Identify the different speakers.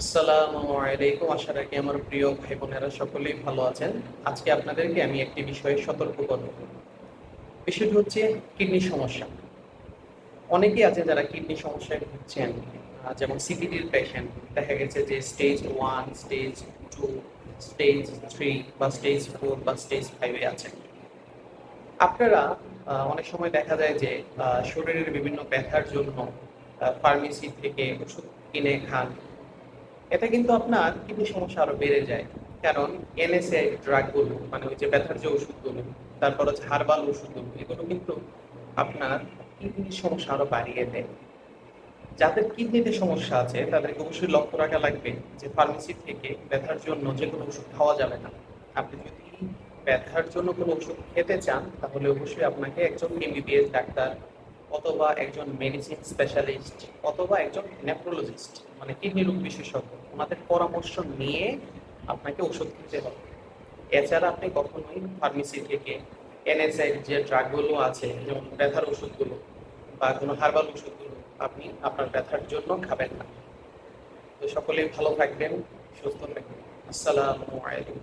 Speaker 1: আসসালামু আলাইকুম। আশা রাখি আমার প্রিয় ভাই বোনেরা সকলেই ভালো আছেন। আজকে আপনাদেরকে আমি একটি বিষয়ে সতর্ক করব। বিষয়টি হচ্ছে কিডনি সমস্যা। অনেকেই আছে যারা কিডনি সমস্যায় ভুগছেন যেমন সিপিডির পেশেন্ট দেখা গেছে যে stage one stage two stage three বা স্টেজ ফোর বা স্টেজ ফাইভে আছেন। আপনারা অনেক সময় দেখা যায় যে শরীরের বিভিন্ন ব্যথার জন্য ফার্মেসি থেকে ওষুধ কিনে খান। এটা কিন্তু আপনার কিডনি সমস্যা আরও বেড়ে যায়। কারণ এনএসএ ড্রাগগুলো মানে ওই যে ব্যথার যে ওষুধগুলো, তারপর হচ্ছে হার্বাল ওষুধগুলো, এগুলো কিন্তু আপনার কিডনির সমস্যা আরও বাড়িয়ে দেয়। যাদের কিডনিতে সমস্যা আছে, তাদেরকে অবশ্যই লক্ষ্য রাখা লাগবে যে ফার্মেসি থেকে ব্যথার জন্য যে কোনো ওষুধ খাওয়া যাবে না। আপনি যদি ব্যথার জন্য কোনো ওষুধ খেতে চান, তাহলে অবশ্যই আপনাকে একজন এমবিবিএস ডাক্তার অথবা একজন মেডিসিন স্পেশালিস্ট অথবা একজন নেফ্রোলজিস্ট মানে কিডনি রোগ বিশেষজ্ঞ, ওনাদের পরামর্শ নিয়ে আপনাকে ওষুধ খেতে হবে। এছাড়া আপনি কখনোই ফার্মেসি থেকে এনএসআই যে ড্রাগগুলো আছে, যেমন ব্যথার ওষুধগুলো বা কোনো হার্বাল ওষুধগুলো, আপনি আপনার ব্যথার জন্য খাবেন না। তো সকলেই ভালো থাকবেন, সুস্থ থাকবেন। আসসালামু আলাইকুম।